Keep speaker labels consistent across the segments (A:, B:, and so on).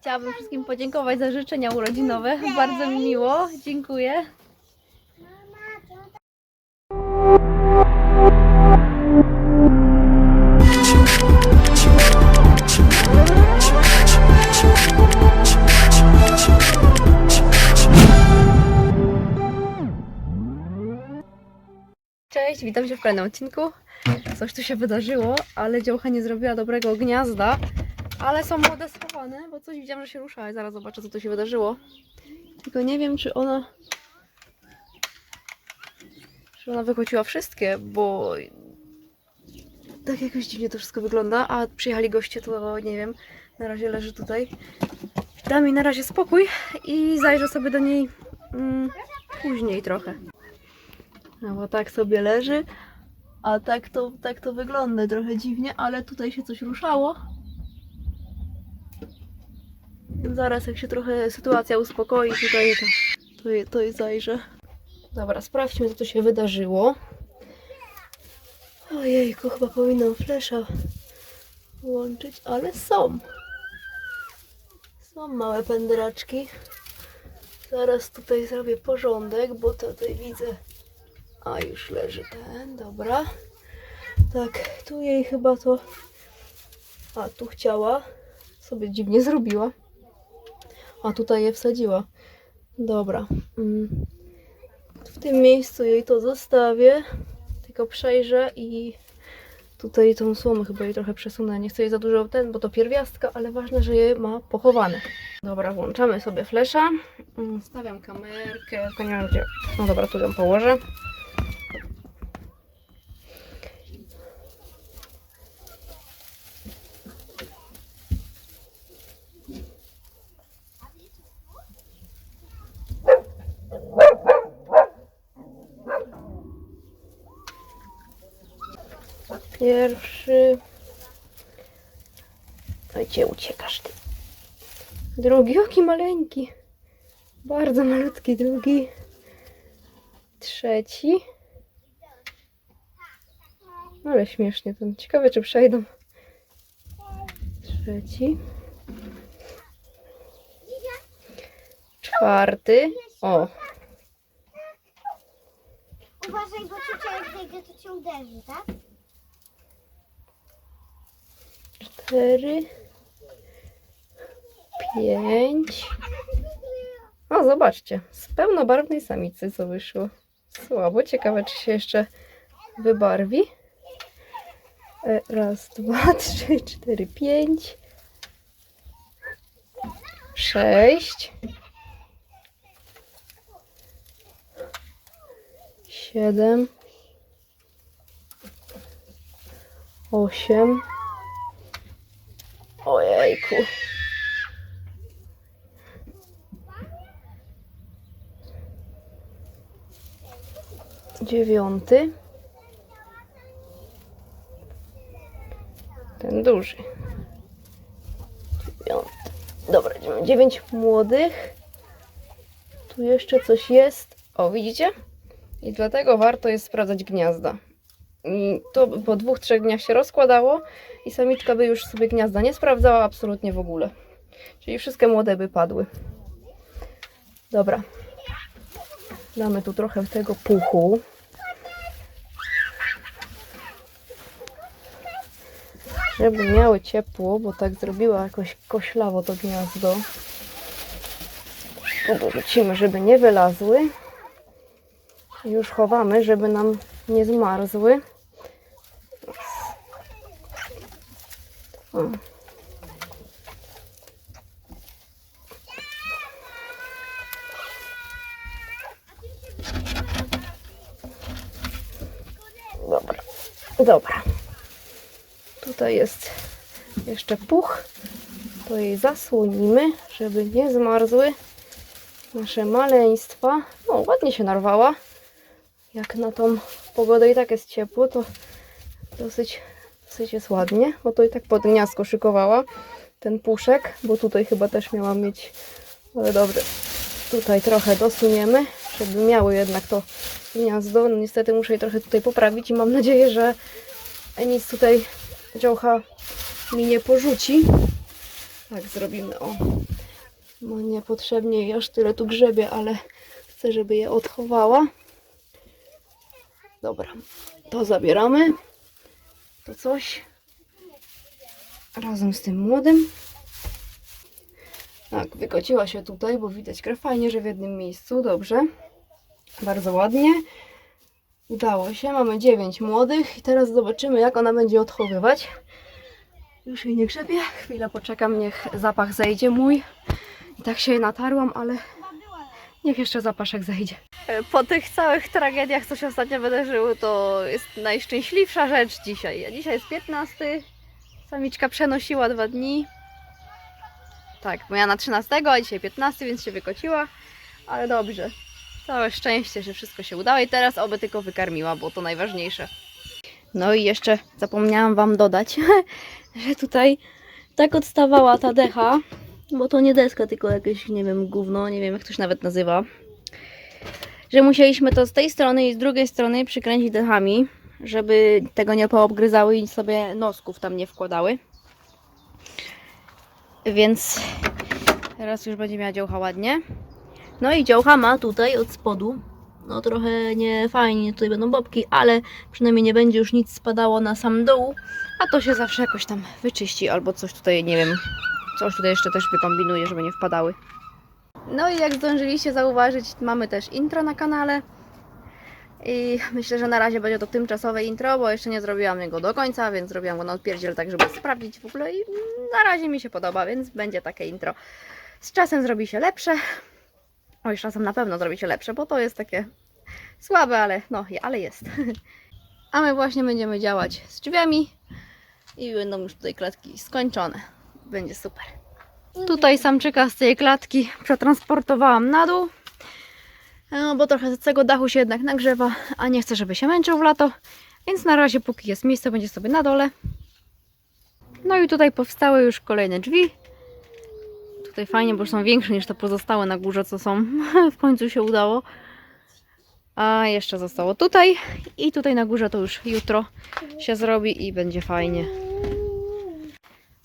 A: Chciałabym wszystkim podziękować za życzenia urodzinowe. Bardzo mi miło. Dziękuję. Cześć, witam się w kolejnym odcinku. Coś tu się wydarzyło, ale działka nie zrobiła dobrego gniazda. Ale są młode schowane, bo coś widziałam, że się rusza. Zaraz zobaczę, co tu się wydarzyło. Tylko nie wiem, czy ona... Czy ona wychwyciła wszystkie, bo... Tak jakoś dziwnie to wszystko wygląda. A przyjechali goście, to nie wiem. Na razie leży tutaj. Dam jej na razie spokój i zajrzę sobie do niej mm, później trochę. No bo tak sobie leży. A tak to, tak to wygląda trochę dziwnie, ale tutaj się coś ruszało. Zaraz jak się trochę sytuacja uspokoi tutaj to, to, to je zajrzę. Dobra, sprawdźmy co tu się wydarzyło. Ojejku, chyba powinnam flesza włączyć, ale są. Są małe pędraczki. Zaraz tutaj zrobię porządek, bo tutaj widzę a już leży ten, dobra. Tak, tu jej chyba to. A tu chciała. Sobie dziwnie zrobiła. A tutaj je wsadziła. Dobra. Mm. W tym miejscu jej to zostawię. Tylko przejrzę i tutaj tą słomę chyba jej trochę przesunę. Nie chcę jej za dużo ten, bo to pierwiastka, ale ważne, że je ma pochowane. Dobra, włączamy sobie flesza. Mm, Stawiam kamerkę, tylko nie wiem gdzie. No dobra, tu ją położę. Pierwszy. Oj, gdzie uciekasz ty? Drugi, jaki maleńki. Bardzo malutki drugi. Trzeci. Ale śmiesznie ten. Ciekawe, czy przejdą. Trzeci. Czwarty. O,
B: Uważaj, bo ciocia jak zejdzie, to cię uderzy, tak?
A: Cztery. Pięć. O, zobaczcie. Z pełnobarwnej samicy co wyszło. Słabo. Ciekawe, czy się jeszcze wybarwi. E, Raz, dwa, trzy, cztery, pięć. Sześć. Siedem. Osiem. Ojejku. Dziewiąty. Ten duży. Dziewiąty. Dobra. Dziewięć młodych. Tu jeszcze coś jest. O, widzicie? I dlatego warto jest sprawdzać gniazda. I to po dwóch, trzech dniach się rozkładało i samiczka by już sobie gniazda nie sprawdzała absolutnie w ogóle. Czyli wszystkie młode by padły. Dobra. Damy tu trochę tego puchu. Żeby miały ciepło, bo tak zrobiła jakoś koślawo to gniazdo. Dorzucimy, żeby nie wylazły. Już chowamy, żeby nam nie zmarzły. O. Dobra, dobra. Tutaj jest jeszcze puch. To jej zasłonimy, żeby nie zmarzły nasze maleństwa. O, ładnie się narwała. Jak na tą pogodę i tak jest ciepło, to dosyć, dosyć jest ładnie. Bo to i tak pod gniazdko szykowała ten puszek, bo tutaj chyba też miała mieć, ale dobrze. Tutaj trochę dosuniemy, żeby miały jednak to gniazdo. No niestety muszę je trochę tutaj poprawić i mam nadzieję, że nic tutaj działcha mi nie porzuci. Tak zrobimy, o. Bo niepotrzebnie aż tyle tu grzebie, ale chcę, żeby je odchowała. Dobra, to zabieramy. To coś. Razem z tym młodym. Tak, wykociła się tutaj, bo widać krew fajnie, że w jednym miejscu. Dobrze. Bardzo ładnie. Udało się. Mamy 9 młodych i teraz zobaczymy, jak ona będzie odchowywać. Już jej nie grzebie. Chwilę poczekam, niech zapach zejdzie mój. I tak się natarłam, ale niech jeszcze zapaszek zejdzie. Po tych całych tragediach, co się ostatnio wydarzyły, to jest najszczęśliwsza rzecz dzisiaj. Dzisiaj jest 15. Samiczka przenosiła dwa dni. Tak, bo ja na 13, a dzisiaj 15, więc się wykociła. Ale dobrze. Całe szczęście, że wszystko się udało i teraz oby tylko wykarmiła, bo to najważniejsze. No i jeszcze zapomniałam Wam dodać, że tutaj tak odstawała ta decha, bo to nie deska, tylko jakieś, nie wiem, gówno, nie wiem jak to się nawet nazywa, że musieliśmy to z tej strony i z drugiej strony przykręcić dechami, żeby tego nie poobgryzały i sobie nosków tam nie wkładały. Więc teraz już będzie miała dziołcha ładnie. No i dziołcha ma tutaj od spodu. No trochę nie fajnie, tutaj będą bobki, ale przynajmniej nie będzie już nic spadało na sam dół. A to się zawsze jakoś tam wyczyści albo coś tutaj, nie wiem, coś tutaj jeszcze też wykombinuję, żeby nie wpadały. No i jak zdążyliście zauważyć, mamy też intro na kanale. I myślę, że na razie będzie to tymczasowe intro, bo jeszcze nie zrobiłam jego do końca, więc zrobiłam go na odpierdziel, tak żeby sprawdzić w ogóle i na razie mi się podoba, więc będzie takie intro. Z czasem zrobi się lepsze. Oj, z czasem na pewno zrobi się lepsze, bo to jest takie słabe, ale no, ale jest. A my właśnie będziemy działać z drzwiami i będą już tutaj klatki skończone. Będzie super. Tutaj samczyka z tej klatki przetransportowałam na dół, no, bo trochę z tego dachu się jednak nagrzewa, a nie chcę, żeby się męczył w lato, więc na razie póki jest miejsce, będzie sobie na dole. No i tutaj powstały już kolejne drzwi. Tutaj fajnie, bo są większe niż te pozostałe na górze, co są. w końcu się udało. A jeszcze zostało tutaj i tutaj na górze to już jutro się zrobi i będzie fajnie.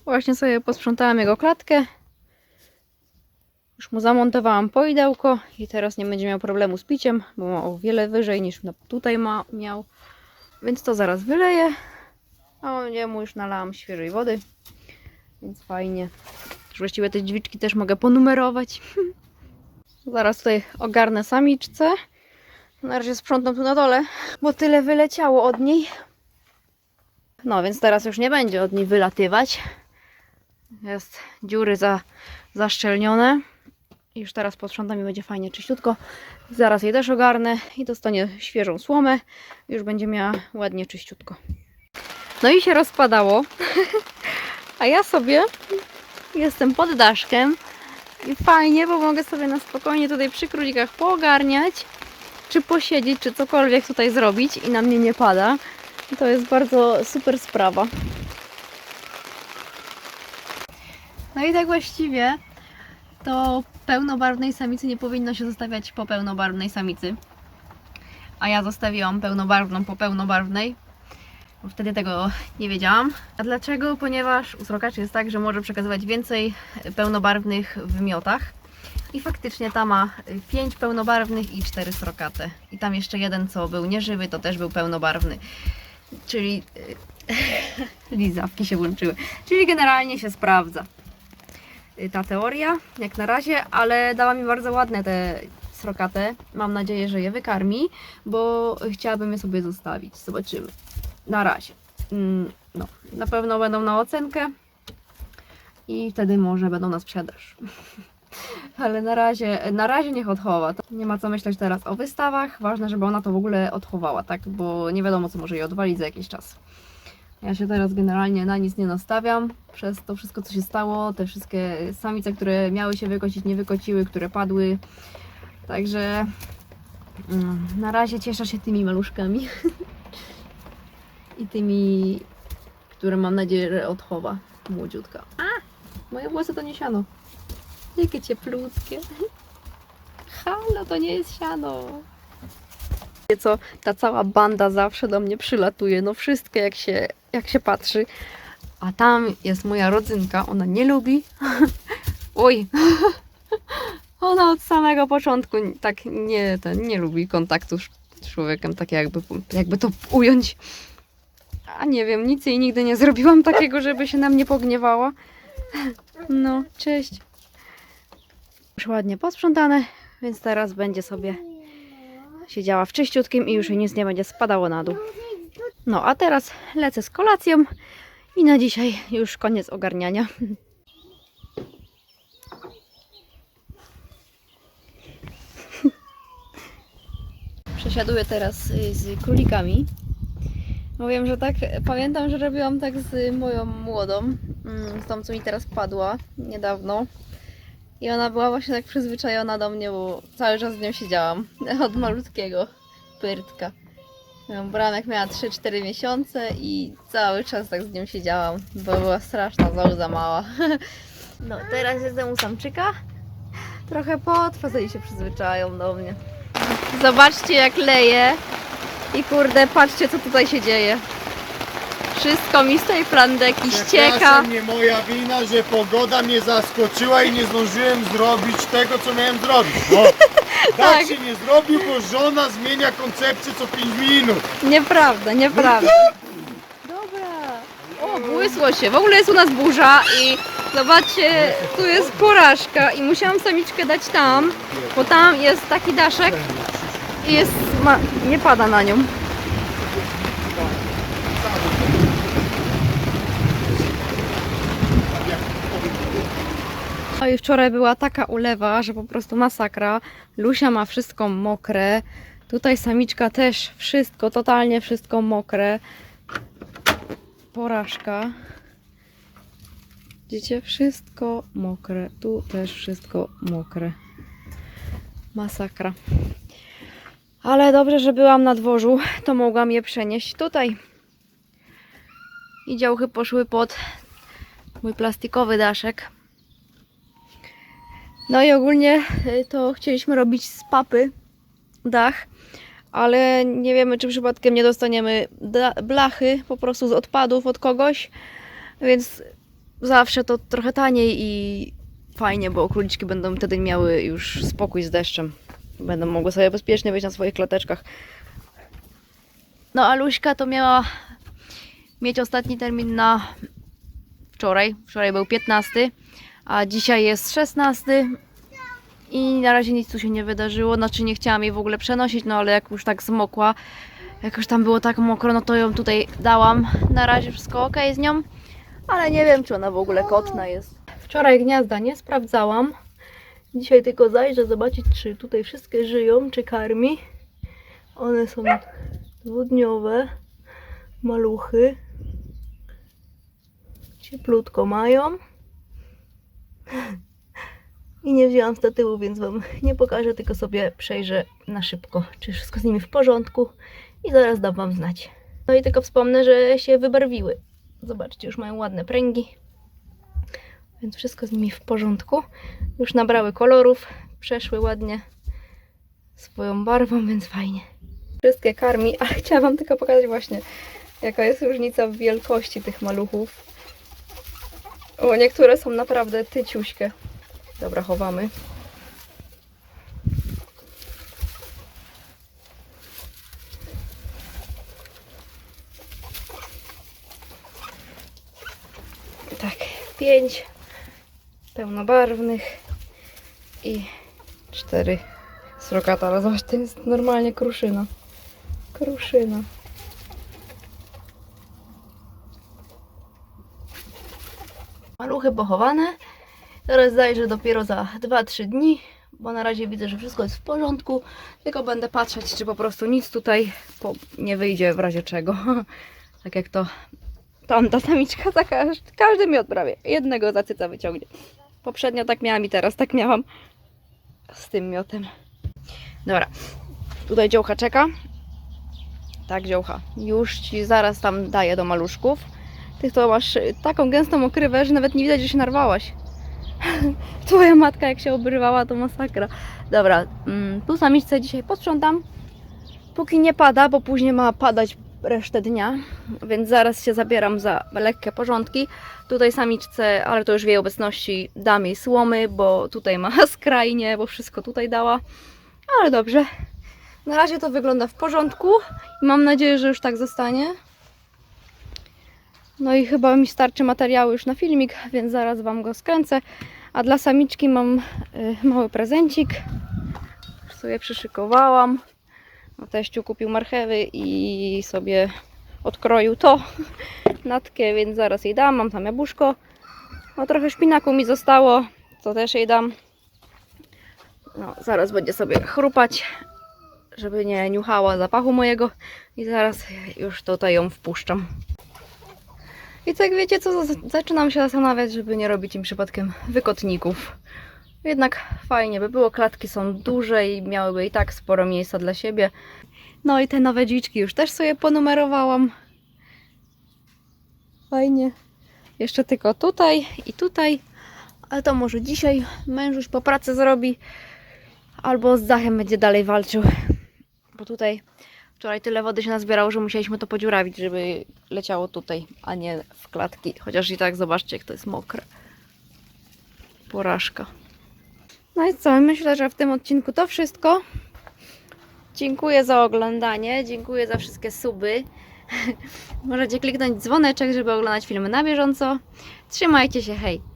A: Właśnie sobie posprzątałam jego klatkę. Już mu zamontowałam poidełko i teraz nie będzie miał problemu z piciem, bo ma o wiele wyżej niż tutaj ma, miał. Więc to zaraz wyleję. A jemu już nalałam świeżej wody. Więc fajnie. Już właściwie te drzwiczki też mogę ponumerować. Zaraz tutaj ogarnę samiczce. Na razie sprzątam tu na dole, bo tyle wyleciało od niej. No więc teraz już nie będzie od niej wylatywać. Jest dziury za, zaszczelnione. I Już teraz posprzątam i będzie fajnie czyściutko. Zaraz jej też ogarnę i dostanie świeżą słomę. Już będzie miała ładnie czyściutko. No i się rozpadało. A ja sobie jestem pod daszkiem. I fajnie, bo mogę sobie na spokojnie tutaj przy królikach poogarniać, czy posiedzieć, czy cokolwiek tutaj zrobić i na mnie nie pada. To jest bardzo super sprawa. No i tak właściwie to pełnobarwnej samicy nie powinno się zostawiać po pełnobarwnej samicy. A ja zostawiłam pełnobarwną po pełnobarwnej. Bo wtedy tego nie wiedziałam. A dlaczego? Ponieważ u srokaczy jest tak, że może przekazywać więcej pełnobarwnych w wymiotach. I faktycznie ta ma 5 pełnobarwnych i 4 srokate. I tam jeszcze jeden, co był nieżywy, to też był pełnobarwny. Czyli y, lizawki się włączyły. Czyli generalnie się sprawdza ta teoria, jak na razie, ale dała mi bardzo ładne te srokate. Mam nadzieję, że je wykarmi, bo chciałabym je sobie zostawić. Zobaczymy. Na razie. Mm, No, na pewno będą na ocenkę i wtedy może będą na sprzedaż. Ale na razie, na razie niech odchowa. Nie ma co myśleć teraz o wystawach. Ważne, żeby ona to w ogóle odchowała, tak? Bo nie wiadomo, co może jej odwalić za jakiś czas. Ja się teraz generalnie na nic nie nastawiam. Przez to wszystko, co się stało, te wszystkie samice, które miały się wykocić, nie wykociły, które padły. Także mm, na razie cieszę się tymi maluszkami. I tymi, które mam nadzieję, że odchowa młodziutka. A! Moje włosy to nie siano. Jakie cieplutkie. Halo, to nie jest siano. Co, ta cała banda zawsze do mnie przylatuje, no wszystkie jak się, jak się patrzy. A tam jest moja rodzynka, ona nie lubi. Oj, Ona od samego początku tak nie, ten, nie lubi kontaktu z człowiekiem, tak jakby, jakby to ująć. A nie wiem, nic jej nigdy nie zrobiłam takiego, żeby się na mnie pogniewała. No, cześć. Już ładnie posprzątane, więc teraz będzie sobie siedziała w czyściutkim i już nic nie będzie spadało na dół. No, a teraz lecę z kolacją i na dzisiaj już koniec ogarniania. Przesiaduję teraz y, z królikami. Wiem, że tak, pamiętam, że robiłam tak z moją młodą, mm, z tą, co mi teraz padła niedawno. I ona była właśnie tak przyzwyczajona do mnie, bo cały czas z nią siedziałam. Od malutkiego pyrtka. Bramek miała 3-4 miesiące i cały czas tak z nią siedziałam, bo była straszna, za mała. No, teraz jestem u samczyka. Trochę potrwa, zanim się przyzwyczają do mnie. Zobaczcie jak leje. I kurde, patrzcie co tutaj się dzieje. Wszystko mi z tej plandeki ścieka.
C: Przepraszam, nie moja wina, że pogoda mnie zaskoczyła i nie zdążyłem zrobić tego, co miałem zrobić. Bo
A: Tak.
C: tak się nie zrobił, bo żona zmienia koncepcję co 5 minut.
A: Nieprawda, nieprawda. Dobra. O, błysło się. W ogóle jest u nas burza i zobaczcie, tu jest porażka i musiałam samiczkę dać tam, bo tam jest taki daszek i jest, ma, nie pada na nią. I wczoraj była taka ulewa, że po prostu masakra. Lusia ma wszystko mokre. Tutaj samiczka też wszystko, totalnie wszystko mokre. Porażka. Widzicie? Wszystko mokre. Tu też wszystko mokre. Masakra. Ale dobrze, że byłam na dworzu, to mogłam je przenieść tutaj. I działchy poszły pod mój plastikowy daszek. No i ogólnie y, to chcieliśmy robić z papy dach, ale nie wiemy, czy przypadkiem nie dostaniemy blachy po prostu z odpadów od kogoś, więc zawsze to trochę taniej i fajnie, bo króliczki będą wtedy miały już spokój z deszczem. Będą mogły sobie bezpiecznie być na swoich klateczkach. No a Luśka to miała mieć ostatni termin na wczoraj. Wczoraj był 15, a dzisiaj jest 16 i na razie nic tu się nie wydarzyło. Znaczy nie chciałam jej w ogóle przenosić, no ale jak już tak zmokła, jak już tam było tak mokro, no to ją tutaj dałam. Na razie wszystko ok z nią, ale nie wiem, czy ona w ogóle kotna jest. Wczoraj gniazda nie sprawdzałam. Dzisiaj tylko zajrzę zobaczyć, czy tutaj wszystkie żyją, czy karmi. One są dwudniowe, maluchy. Cieplutko mają. I nie wzięłam statywu, więc Wam nie pokażę, tylko sobie przejrzę na szybko, czy wszystko z nimi w porządku i zaraz dam Wam znać. No i tylko wspomnę, że się wybarwiły. Zobaczcie, już mają ładne pręgi, więc wszystko z nimi w porządku. Już nabrały kolorów, przeszły ładnie swoją barwą, więc fajnie. Wszystkie karmi, ale chciałam tylko pokazać właśnie, jaka jest różnica w wielkości tych maluchów. O, niektóre są naprawdę tyciuśkie. Dobra, chowamy. Tak, pięć pełnobarwnych i cztery srokata. Ale zobacz, to jest normalnie kruszyna. Kruszyna. Maluchy pochowane. Teraz zajrzę dopiero za 2-3 dni, bo na razie widzę, że wszystko jest w porządku. Tylko będę patrzeć, czy po prostu nic tutaj nie wyjdzie w razie czego. tak jak to tamta samiczka, za każdy, każdy miot prawie. Jednego zacyca wyciągnie. Poprzednio tak miałam i teraz tak miałam z tym miotem. Dobra, tutaj dziołcha czeka. Tak, dziołcha. Już ci zaraz tam daję do maluszków. Ty to masz y, taką gęstą okrywę, że nawet nie widać, że się narwałaś. Twoja matka jak się obrywała, to masakra. Dobra, mm, tu samiczce dzisiaj posprzątam. Póki nie pada, bo później ma padać resztę dnia, więc zaraz się zabieram za lekkie porządki. Tutaj samiczce, ale to już w jej obecności dam jej słomy, bo tutaj ma skrajnie, bo wszystko tutaj dała. Ale dobrze. Na razie to wygląda w porządku i mam nadzieję, że już tak zostanie. No i chyba mi starczy materiału już na filmik, więc zaraz Wam go skręcę. A dla samiczki mam y, mały prezencik. Już sobie przyszykowałam. No, teściu kupił marchewy i sobie odkroił to natkę, więc zaraz jej dam. Mam tam jabłuszko. No trochę szpinaku mi zostało, to też jej dam. No, zaraz będzie sobie chrupać, żeby nie niuchała zapachu mojego. I zaraz już tutaj ją wpuszczam. I tak wiecie co, zaczynam się zastanawiać, żeby nie robić im przypadkiem wykotników. Jednak fajnie by było, klatki są duże i miałyby i tak sporo miejsca dla siebie. No i te nowe dziczki już też sobie ponumerowałam. Fajnie. Jeszcze tylko tutaj i tutaj. Ale to może dzisiaj mężuś po pracy zrobi. Albo z Zachem będzie dalej walczył. Bo tutaj wczoraj tyle wody się nazbierało, że musieliśmy to podziurawić, żeby leciało tutaj, a nie w klatki. Chociaż i tak zobaczcie, jak to jest mokre. Porażka. No i co? Myślę, że w tym odcinku to wszystko. Dziękuję za oglądanie, dziękuję za wszystkie suby. Możecie kliknąć dzwoneczek, żeby oglądać filmy na bieżąco. Trzymajcie się, hej!